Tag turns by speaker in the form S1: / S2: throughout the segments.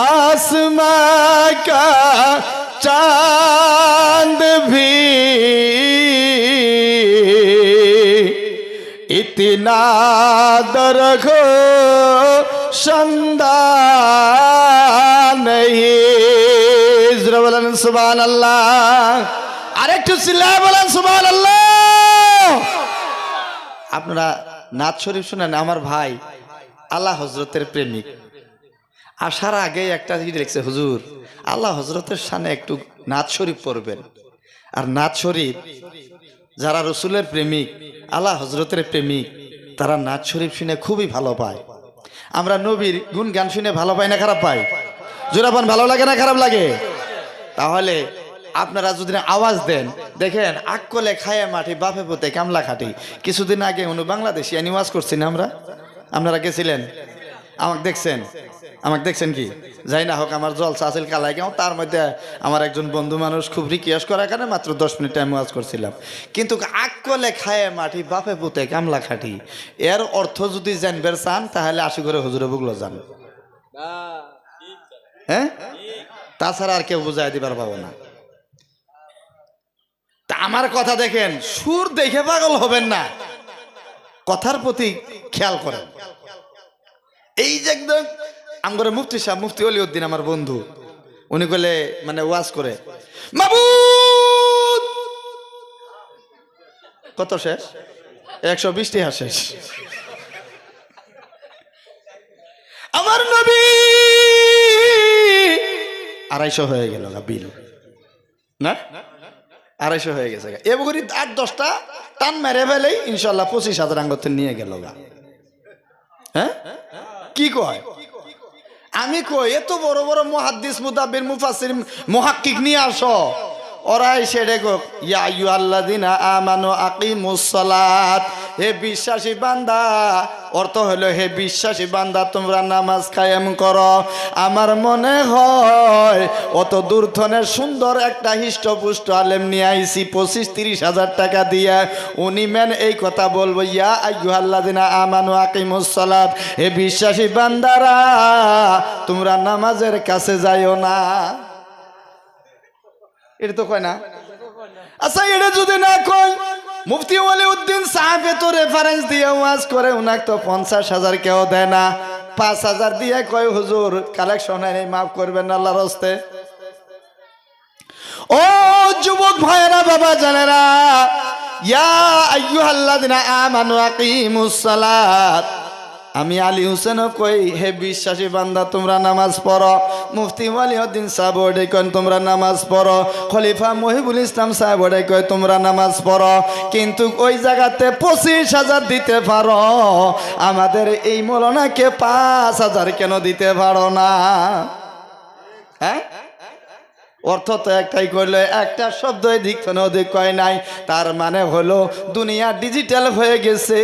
S1: आसमां का चांद भी इतना दरखो संदा नहीं জোরে বলেন সুবহান আল্লাহ আরেকটু চিল্লায় বলেন সুবহান আল্লাহ আপনারা নাচ শরীফ শুনেন আমার ভাই আল্লাহ হজরতের প্রেমিক আসার আগে একটা জিনিস লিখছে, হুজুর, আল্লাহ হজরতের সামনে একটু নাচ শরীফ পড়বেন। আর নাচ শরীফ, যারা রসুলের প্রেমিক, আল্লাহ হজরতের প্রেমিক, তারা নাচ শরীফ শুনে খুবই ভালো পায়। আমরা নবীর গুণ গান শুনে ভালো পাই না খারাপ পাই? জোরাপান ভালো লাগে না খারাপ লাগে? তাহলে আপনারা যদি আওয়াজ দেন, দেখেন আকলে খায় মাটি, বাপে পোতে কামলা খাটি। কিছুদিন আগে উনি বাংলাদেশি নিওয়াজ করছি না আমরা? আপনারা গেছিলেন? আমাকে দেখছেন? আমাকে দেখছেন কি? যাই না হোক, আমার জলসা আছিল, কালাই কেউ তার মধ্যে আমার একজন বন্ধু মানুষ খুব রিকোয়েস্ট করার কারণে মাত্র দশ মিনিট টাইম ওয়াজ করছিলাম। কিন্তু আকলে খায় মাটি, বাপে পুতে কামলা খাটি। এর অর্থ যদি জানবের চান, তাহলে আশি করে হুজুরে বুগলো যান। হ্যাঁ? তাছাড়া আর কেউ বুঝাই দিবার পাবো না। তা আমার কথা দেখেন, সুর দেখে পাগল হবেন না। কথার প্রতি খেয়াল করেন। এই যে একদম আমগরে মুফতি সাহেব, মুফতি অলিউদ্দিন আমার বন্ধু। উনি বলে মানে ওয়াজ করে কত শেষ? একশো বিশটি হার শেষ। আমার নবী আড়াইশো হয়ে গেল বিল। না? আড়াইশো হয়ে গেছে গা। এবার আট দশটা টান মেরে ফেলেই ইনশাল্লাহ পঁচিশ হাজার আঙ্গতে নিয়ে গেল গা। হ্যাঁ? কি কয়? আমি কই, এত বড় বড় মুহাদ্দিস, মুদাব্বির, মুফাসসির, মুহাক্কিক নিয়ে আসো। ওরাই সেটা দেখো ইয়া আইয়ুহাল্লাযিনা আমানু আকিমুস সালাত। হে বিশ্বাসী বান্দা, অর্থ হলো হে বিশ্বাসী বান্দা, তোমরা নামাজ কায়েম করো। আমার মনে হয় অত দূরথনের সুন্দর একটা হিষ্টপুষ্ট আলেম নিয়ে আইছি, পঁচিশ তিরিশ হাজার টাকা দিয়ে। উনি মেন এই কথা বলব, ইয়া আইয়ুহাল্লাযিনা আমানু আকিমুস সালাত। হে বিশ্বাসী বান্দারা, তোমরা নামাজের কাছে যাইও না। এটা তো কয় না? আচ্ছা এটা যদি না কয় মুফতি ওয়ালি উদ্দিন সাহেবে তো রেফারেন্স দিয়ে ওয়াজ করে, উনাকে তো পঞ্চাশ হাজার কেউ দেয় না। পাঁচ হাজার দিয়ে কয়, হুজুর কালেকশন হয় মাফ করবেন আল্লাহর হস্তে। ও যুবক ভাইয়েরা, বাবা জানেরা, ইয়া আইয়ুহাল্লাযিনা আমানু আকিমুস সালাত। আমি আলী হুসেনও কই? হে বিশ্বাসী বান্দা, তোমরা নামাজ পড়ো। মুফতি ওয়ালিউদ্দিন সাহেব ওটাই কন তোমরা নামাজ পড়ো। খলিফা মহিবুল ইসলাম সাহেব ওটাই কয় তোমরা নামাজ পড়ো। কিন্তু ওই জায়গাতে পঁচিশ হাজার দিতে পারো। আমাদের এই মলনাকে পাঁচ হাজার কেন দিতে পারো না? হ্যাঁ? অর্থ তো একটাই করলে, একটা শব্দ এদিক থেকে ওদিক কয় নাই। তার মানে হলো, দুনিয়া ডিজিটাল হয়ে গেছে।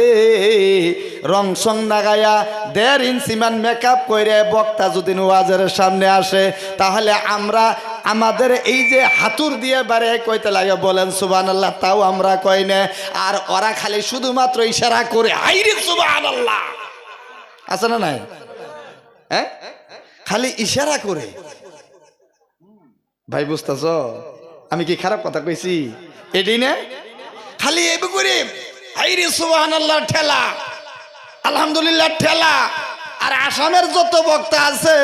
S1: রং সং লাগাইয়া দেড় ইঞ্চিমান মেকআপ করে বক্তা যদি ওয়াজের সামনে আসে, তাহলে আমরা আমাদের এই যে হাতুর দিয়ে বারে কইতে লাগে, বলেন সুবান আল্লাহ তাও আমরা কই না। আর ওরা খালি শুধুমাত্র ইশারা করে আইরে সুবান আল্লাহ আছে না নাই? হ্যাঁ? খালি ইশারা করে। ভাই বুঝতেছ? আমি কি খারাপ কথা কইছি? এটাই না? খালি এব করে হাইরে সুবাহান আল্লাহ ঠেলা। আলহামদুলিল্লাহ, ঠেলা। আর আসামের যত বক্তা আছে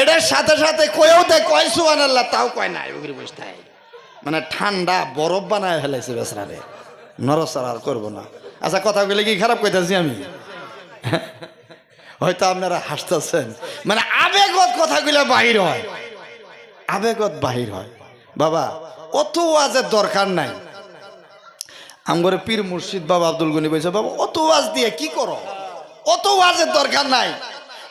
S1: এটার সাথে সাথে কয়েও দেয়, কয় সুবান আল্লাহ তাও কয় না এগুলি বুঝতে মানে ঠান্ডা, বরফ বানায় ফেলাইছে বেসরারে নরসার আর করব না। আচ্ছা কথা বলে কি খারাপ কইতাছি আমি? হয়তো আপনারা হাসতেছেন। মানে আবেগত কথাগুলো বাহির হয়। আবেগত বাহির হয়। বাবা, অত ওয়াজের দরকার নাই। আমগরে পীর মুর্শিদ বাবা আব্দুল গনি বলছে, বাবা, অত ওয়াজ দিয়ে কি করো? অত ওয়াজের দরকার নাই।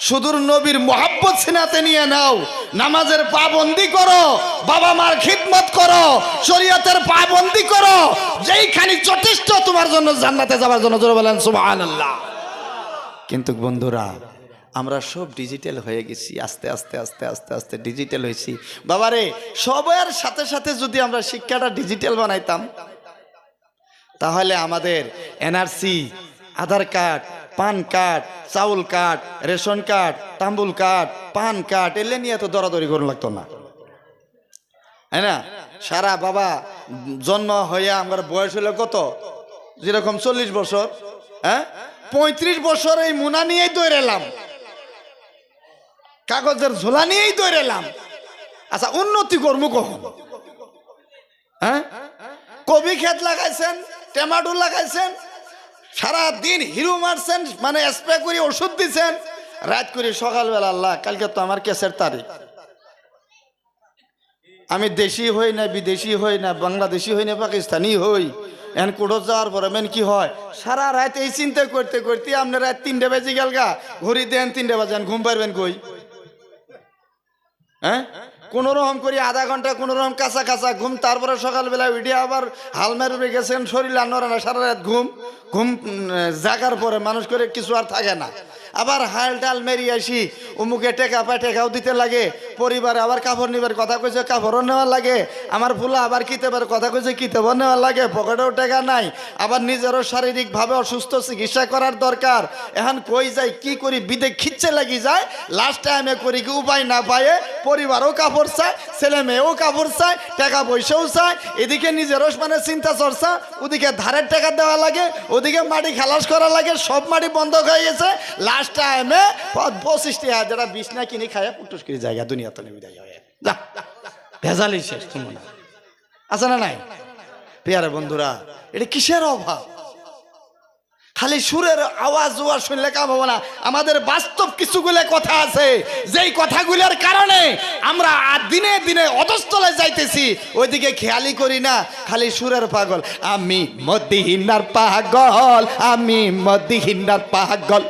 S1: সুদূর নবীর মোহাব্বত সিনাতে নিয়ে নাও। নামাজের পাবন্দি করো, বাবা মার খিদমত করো, শরীয়তের পাবন্দি করো। যেইখানি যথেষ্ট তোমার জন্য জান্নাতে যাওয়ার জন্য জোরে বলেন, সুবহানাল্লাহ। কিন্তু বন্ধুরা, আমরা সব ডিজিটাল হয়ে গেছি, আস্তে আস্তে আস্তে আস্তে আস্তে ডিজিটাল হয়েছি। বাবারে, সবার সাথে সাথে যদি আমরা শিক্ষাটা ডিজিটাল বানাইতাম, তাহলে আমাদের NRC, Aadhaar card PAN card, চাউল কার্ড, রেশন কার্ড, তাম্বুল কার্ড, পান কার্ড, এলে নিয়ে তো দরাদরি করুন লাগতো না। হ্যাঁ না? সারা বাবা জন্ম হইয়া আমার বয়স হলো কত? যেরকম চল্লিশ বছর হ্যাঁ? পঁয়ত্রিশ বছর এই মুনা নিয়েই দৌড় এলাম কাগজের ঝোলা নিয়েই দৌড় এলাম আচ্ছা উন্নতি কর্ম কখন? হ্যাঁ? কবি ক্ষেত লাগাইছেন টমেটো লাগাইছেন সারা দিন হিরো মারছেন মানে স্প্রে করে ওষুধ দিচ্ছেন রাত করে সকালবেলা আল্লাহ, কালকে তো আমার কেসের তারিখ। আমি দেশি হই না, বিদেশি হই না, বাংলাদেশি হই না, পাকিস্তানি হই। এন কোটো যাওয়ার পরে মেন কি হয়? সারা রাত এই চিন্তা করতে করতে আপনি রাত তিনটে বেজে গেল গা। ঘড়ি দেন, তিনটে বাজেন ঘুম পারবেন কই? হ্যাঁ? কোন রকম করি আধা ঘণ্টা কোনোরকম কাঁচা কাঁচা ঘুম, তারপরে সকালবেলা উঠে আবার হালমের উপরে গেছেন, শরীর আনরা সারা রাত ঘুম ঘুম জাগার পরে মানুষ করে কিছু আর থাকে না। আবার হাল ডাল মেরি আসি। অমুকে টেকা পায় টেকাও দিতে লাগে। পরিবারে আবার কাপড় নিবার কথা কইছে, কাপড়ও নেওয়া লাগে। আমার ফুলা আবার কিতাবের কথা কইছে কিতাবও নেওয়া লাগে? পকেটেও টেকা নাই। আবার নিজেরও শারীরিকভাবে অসুস্থ চিকিৎসা করার দরকার। এখন কই যাই কি করি? বিদে খিচ্ছে লাগি যায়। লাস্ট টাইমে করি কি উপায় না পায়ে পরিবারও কাপড় চায়, ছেলে মেয়েও কাপড় চায়, টাকা পয়সাও চায়। এদিকে নিজেরও মানে চিন্তা চর্চা, ওদিকে ধারের টাকা দেওয়া লাগে, ওদিকে মাটি খালাস করা লাগে, সব মাটি বন্ধ হয়ে গেছে। লাস্ট টাইমে পঁচিশ টাকা বিষ না কিনে খায় পুটুস করে জায়গা দুনিয়া তো নেমে যায় যা শেষ তোমার আছে না নাই? পেয়ারে বন্ধুরা, এটা কিসের অভাব? খালি সুরের আওয়াজ ওয়াজ শুনলে কাম হব না। আমাদের বাস্তব কিছুগুলো কথা আছে। যেই কথাগুলোর কারণে আমরা দিনে দিনে অধস্তলে যাইতেছি, ওইদিকে খেয়ালি করি না, খালি সুরের পাগল। আমি মদিহিনার পাগল, আমি মদিহিনার পাগল,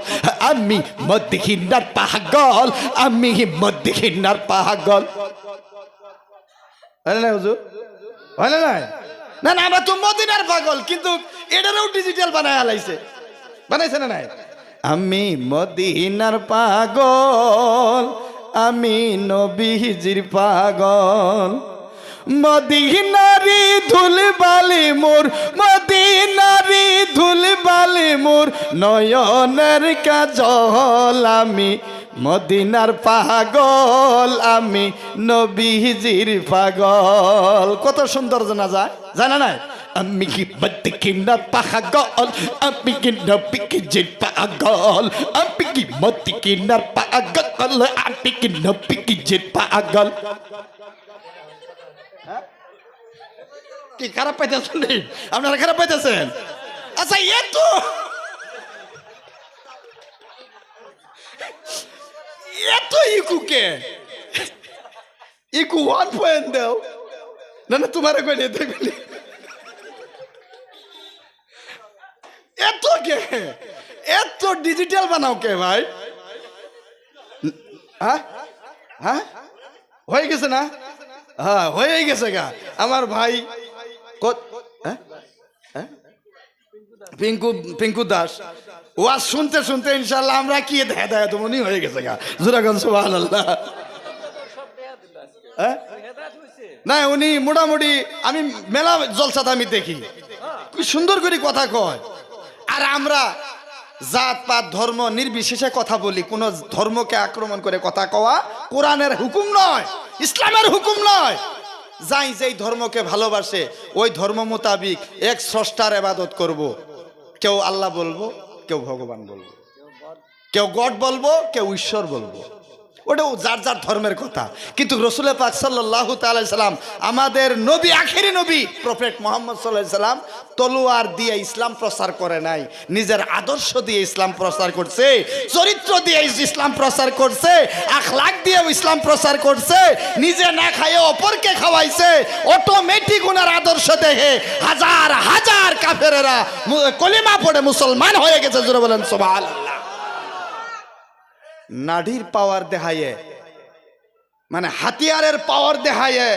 S1: আমি মদিহিনার পাগল, আমি মদিহিনার পাগল। হয় না হুজুর? হয় না? না না, আমরা তো মদিনার পাগল, কিন্তু এটারও ডিজিটাল বানায় আলাইছে বানাইছে না নাই? আমি মদিনার পাগল, আমি নবীজির পাগল। মদিনারি ধুল বালি মোর, মদিনারি ধুল বালি মোর, নয়নের কাজল। আমি মদিনার পাগল, আমি নবীজির পাগল। কত সুন্দর জানা যায়, জানা নাই? আমি কি মদিনার পাগল আমি কি নবীজির পাগল আমি কি মদিনার পাগল আমি কি নবীজির পাগল কি খারাপ পাইতেছেন রে? আপনারা খারাপ পাইতেছেন আচ্ছা এ তো এত ইকুকে ইকু ওয়ান পয়েন্ট দাও না না তোমার কই নিয়ে দেখবি এত কে? এত ডিজিটাল বানাও কে ভাই? হ্যাঁ? হ্যাঁ? হয়ে গেছে না? হ্যাঁ হয়ে গেছে গা। আমার ভাই হ্যাঁ? হ্যাঁ? পিঙ্কু পিঙ্কু দাস। ওয়াজ শুনতে শুনতে ইনশাল্লাহ আমরা কি দেখা দেখা তো মনে হয়ে গেছে গা। জুরাগন সোহান আল্লাহ হ্যাঁ? না, উনি মোটামুটি, আমি মেলা জলসাত আমি দেখি। সুন্দর করে কথা কয়। আর আমরা জাত, পাত, ধর্ম নির্বিশেষে কথা বলি। কোন ধর্মকে আক্রমণ করে কথা কওয়া কোরআনের হুকুম নয়, ইসলামের হুকুম নয়। যাই যেই ধর্মকে ভালোবাসে, ওই ধর্ম মোতাবিক এক স্রষ্টার এবাদত করব। কেউ আল্লাহ বলব, কেউ ভগবান বলব। কেউ গড বলব, কেউ ঈশ্বর বলব। ওটাও যার যার ধর্মের কথা। কিন্তু রসুলের পাক সাল্লাহ সাল্লাম, আমাদের নবী, আখেরি নবী, প্রফেট মোহাম্মদ সাল্লাহ সাল্লাম তলোয়ার দিয়ে ইসলাম প্রচার করে নাই। নিজের আদর্শ দিয়ে ইসলাম প্রচার করছে, চরিত্র দিয়ে ইসলাম প্রচার করছে, আখলাক দিয়ে ইসলাম প্রচার করছে, নিজে না খাইয়ে অপরকে খাওয়াইছে অটোমেটিক ওনার আদর্শ দেখে হাজার হাজার কাফেরেরা কলিমা পড়ে মুসলমান হয়ে গেছে, জোরে বলেন সোভাল নাড়ির পাওয়ার দেখায়ে মানে হাতিয়ারের পাওয়ার দেখায়ে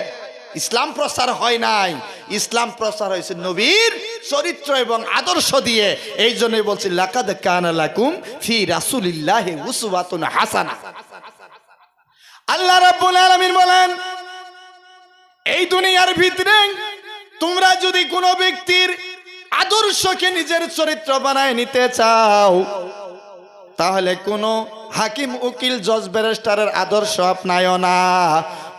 S1: ইসলাম প্রচার হয় নাই। ইসলাম প্রচার হয়েছে নবীর চরিত্র এবং আদর্শ দিয়ে। এই জন্যই বলছি, লাকাদ কানা লাকুম ফি রাসূলিল্লাহি উসওয়াতুন হাসানা। আল্লাহ রাব্বুল আলামিন বলেন, এই দুনিয়ার ভিতরে তোমরা যদি কোনো ব্যক্তির আদর্শকে নিজের চরিত্র বানায় নিতে চাও তাহলে কোনো হাকিম, উকিল, জজ, ব্যারিস্টারের আদর্শ আপনায় না।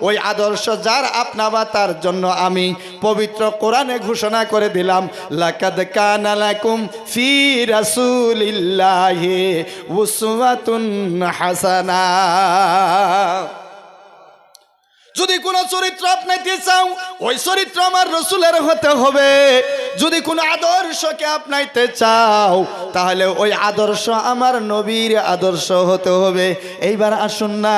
S1: ওই আদর্শ যার আপনাবা, তার জন্য আমি পবিত্র কোরআনে ঘোষণা করে দিলাম, লাকাদ কানা লাকুম ফি রাসূলিল্লাহি উসওয়াতুন হাসানা। যদি কোনো চরিত্র আপনাইতে চাও, ওই চরিত্র আমার রসুলের হতে হবে। যদি কোনো আদর্শকে আপনাইতে চাও, তাহলে ওই আদর্শ আমার নবীর আদর্শ হতে হবে। এইবার আসুন না,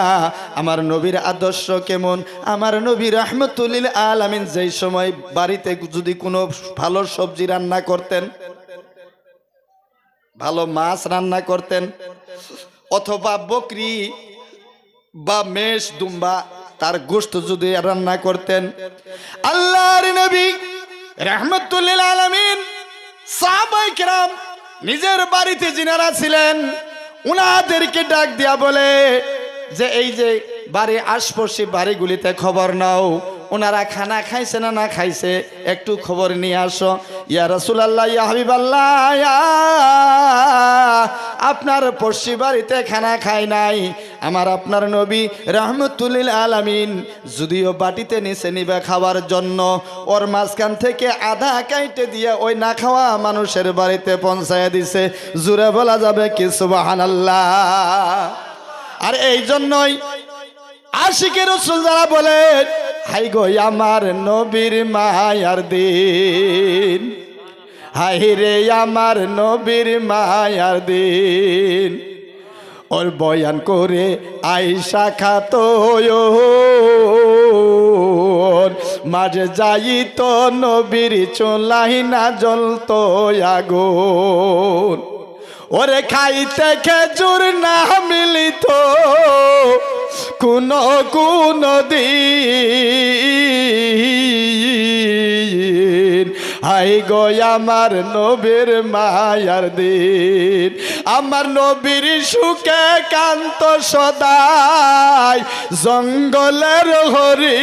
S1: আমার নবীর আদর্শ কেমন? আমার নবী রহমতুল্লিল আলামিন যেই সময় বাড়িতে যদি কোনো ভালো সবজি রান্না করতেন, ভালো মাছ রান্না করতেন, অথবা বকরি বা মেষ দুম্বা তার গোস্ত যদি রান্না করতেন। আল্লাহর নবী রহমতুল্লিল আলমিন সাহাবাই নিজের বাড়িতে যিনারা ছিলেন, উনাদেরকে ডাক দিয়া বলে যে, এই যে বাড়ি আশপাশি বাড়িগুলিতে খবর নাও। ওনারা খানা খাইছে না না খাইছে? একটু খবর নিয়ে আসো। ইয়া রসুলাল্লাহ, ইয়া হাবিবাল্লাহ, ইয়া আপনার পড়শি বাড়িতে খানা খাই নাই। আমার আপনার নবী রহমতুল্লিল আলামিন যদিও বাটিতে নিচে নিবে খাওয়ার জন্য, ওর মাঝখান থেকে আধা কাইটে দিয়ে ওই না খাওয়া মানুষের বাড়িতে পৌঁছায় দিছে। জুড়ে বলা যাবে কি সুবাহান আর এই জন্যই আশিকে রসুল যারা বলে হাই গো আমার নবীর মায়ার দিন। হাই রে আমার নবীর মায়ার দিন। ওর বয়ান করে আইসা খাত মাঝে যাই তো নবীর চোলাই না জ্বলত আগুন। ওরে খাইতে খেজুর না মিলিত, কোন কোন দিন হাই গো আমার নবীর মায়ার দিন। আমার নবীর সুখে কান্ত সদাই জঙ্গলের হরি।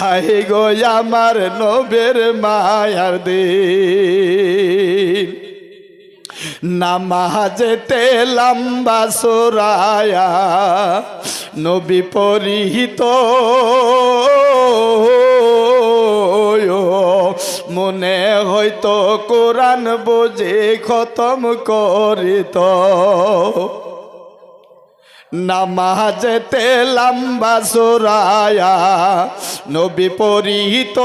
S1: হাই গো আমার নবের মায়ার দিন। নামাজেতে লম্বা সোরায়া নবী পরিহিত। মনে হয়তো কোরআন বোঝে খতম করিত। নামাজেতে লম্বা সোরায়া নবী পরিহিত।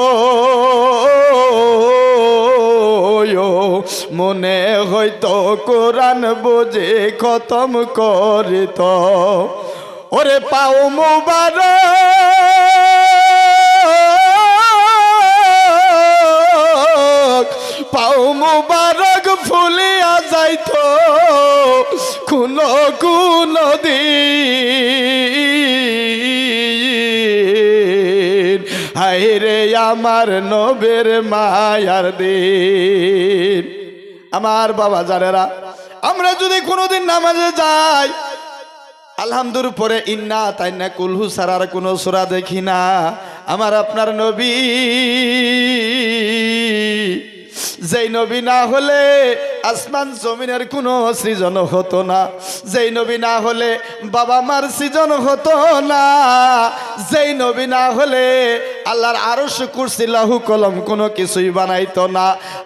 S1: মনে হয়তো কোরআন বোঝে খতম করিত। ওরে পাও মুবারক পাও মুবারক ফুলিয়া যাইত। কোন কোন আমার নবের মায়ার দিন। আমার বাবা জানেরা, আমরা যদি কোনোদিন নামাজে যাই, আলহামদুর পরে ইন্না তাই না কুলহু সারার কোনো সুরা দেখি না। আমার আপনার নবী, যেই নবী না হলে আসমান জমিনের কোনো সৃজন হতো না। যেই নবী না হলে বাবা মার সৃজন হতো না। যেই নবী না হলে আল্লাহর আরও কুরসি, লাহু কলম কোনো কিছুই বানাইতো না।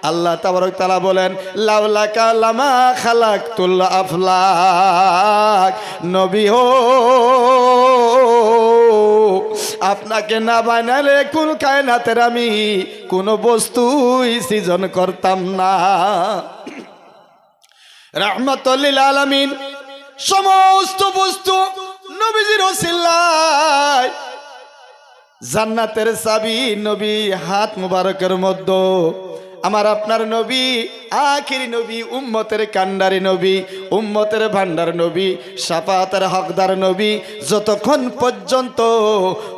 S1: আল্লাহ তাবারক তালা বলেন লাউলা কালামা খালাক তুল্লা আফলাক। নবী হো, আপনাকে না বানালে কোন কায়নাতের আমি কোনো বস্তুই সৃজন করতাম না। রহমতুল্লিল আলমিন, সমস্ত বস্তু নবীজির ওসিল্লায় জান্নাতের চাবি, নবী, হাত মুবারকের মধ্যে। আমার আপনার নবী, আখিরি নবী, উম্মতের কান্ডারি নবী, উম্মতের ভান্ডার নবী, সাফাতের হকদার নবী। যতক্ষণ পর্যন্ত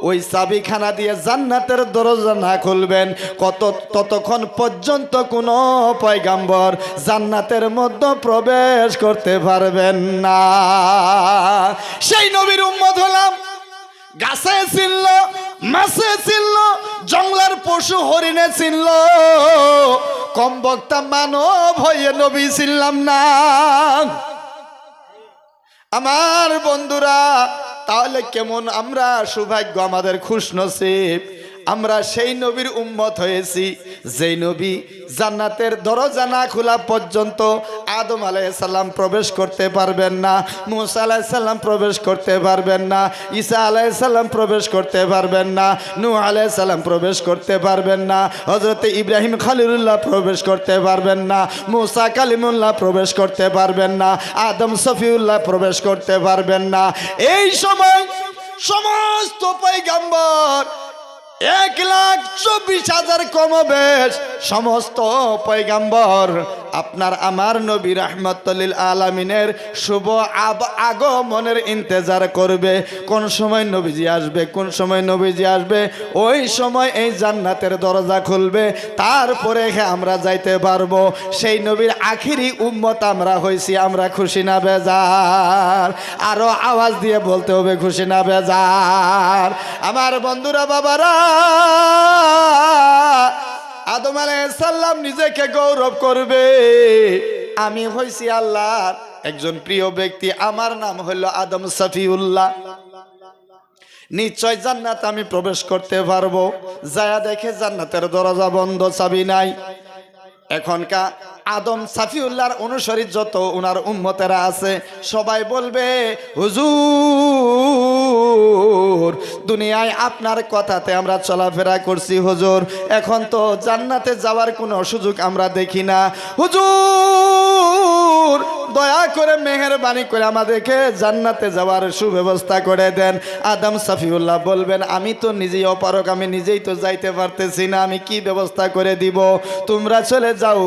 S1: ওই চাবিখানা দিয়ে জান্নাতের দরজা না খুলবেন, কত ততক্ষণ পর্যন্ত কোনো পয়গাম্বর জান্নাতের মধ্যে প্রবেশ করতে পারবেন না। সেই নবীর উম্মত হলাম, গাছে ছিল মাছে চিনল, জঙ্গলার পশু হরিণে চিনল। কম বক্তা মানব হয়ে নবী চিনলাম না। আমার বন্ধুরা, তাহলে কেমন আমরা সৌভাগ্য আমাদের খুশ নসিব? আমরা সেই নবীর উম্মত হয়েছি, যেই নবী জান্নাতের দরজা না খোলা পর্যন্ত আদম আলাইসাল্লাম প্রবেশ করতে পারবেন না, মুসা আলাইসাল্লাম প্রবেশ করতে পারবেন না, ঈসা আলাইসাল্লাম প্রবেশ করতে পারবেন না নূ আলাইসাল্লাম প্রবেশ করতে পারবেন না হজরত ইব্রাহিম খালিলুল্লাহ প্রবেশ করতে পারবেন না, মুসা কালিমুল্লাহ প্রবেশ করতে পারবেন না, আদম সফিউল্লাহ প্রবেশ করতে পারবেন না। এই সময় সমস্ত পৈগম্বর এক লাখ চব্বিশ হাজার কমবেশ সমস্ত পৈগাম্বর আপনার আমার নবী রহমতুল্লিল আলমিনের শুভ আব আগমনের ইন্তজার করবে। কোন সময় নবীজি আসবে, কোন সময় নবীজি আসবে, ওই সময় এই জান্নাতের দরজা খুলবে। তারপরে আমরা যাইতে পারব। সেই নবীর আখিরি উম্মত আমরা হয়েছি আমরা খুশি না বেজার। আরও আওয়াজ দিয়ে বলতে হবে, খুশি না বেজার। আমার বন্ধুরা বাবারা আদম সাল্লাম নিজেকে গৌরব করবে। আমি হইছি আল্লাহর একজন প্রিয় ব্যক্তি। আমার নাম হলো আদম সফিউল্লাহ নিশ্চয় জান্নাত আমি প্রবেশ করতে পারব। যায়া দেখে জান্নাতের দরজা বন্ধ, চাবি নাই। এখনকার আদম সাফিউল্লাহর অনুসারী যত ওনার উম্মতেরা আছে, সবাই বলবে, হুজুর দুনিয়ায় আপনার কথাতে আমরা চলাফেরা করছি হুজুর। এখন তো জান্নাতে যাওয়ার কোনো সুযোগ আমরা দেখি না। হুজুর দয়া করে মেহেরবানি করে আমাদেরকে জান্নাতে যাওয়ার সুব্যবস্থা করে দেন। আদম সাফিউল্লাহ বলবেন, আমি তো নিজেই অপারক আমি নিজেই তো যাইতে পারতেছি না, আমি কি ব্যবস্থা করে দিব? তোমরা চলে যাও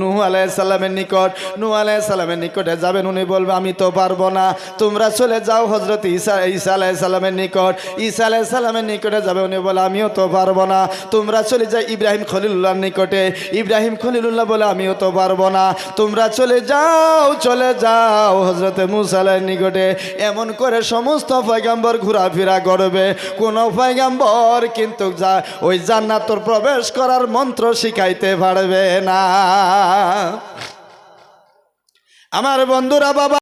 S1: নুহু আলাইসাল্লামের নিকট। নুহু আলাইসাল্লামের নিকটে যাবেন, উনি বলবে, আমি তো পারব না। তোমরা চলে যাও হজরত ঈসা ঈসা আলাইসাল্লামের নিকট। ঈসা আলাইসাল্লামের নিকটে যাবে, উনি বলে, আমিও তো পারব না। তোমরা চলে যাও ইব্রাহিম খলিলুল্লাহর নিকটে। ইব্রাহিম খলিলুল্লাহ বলে, আমিও তো পারব না। তোমরা চলে যাও, চলে যাও হজরতে মুসালের নিকটে, এমন করে সমস্ত পয়গাম্বর ঘোরাফেরা করবে। কোনো পয়গাম্বর কিন্তু যা, ওই জান্নাতর প্রবেশ করার মন্ত্র শিখাইতে পারবে না। আমার বন্ধুরা, বাবা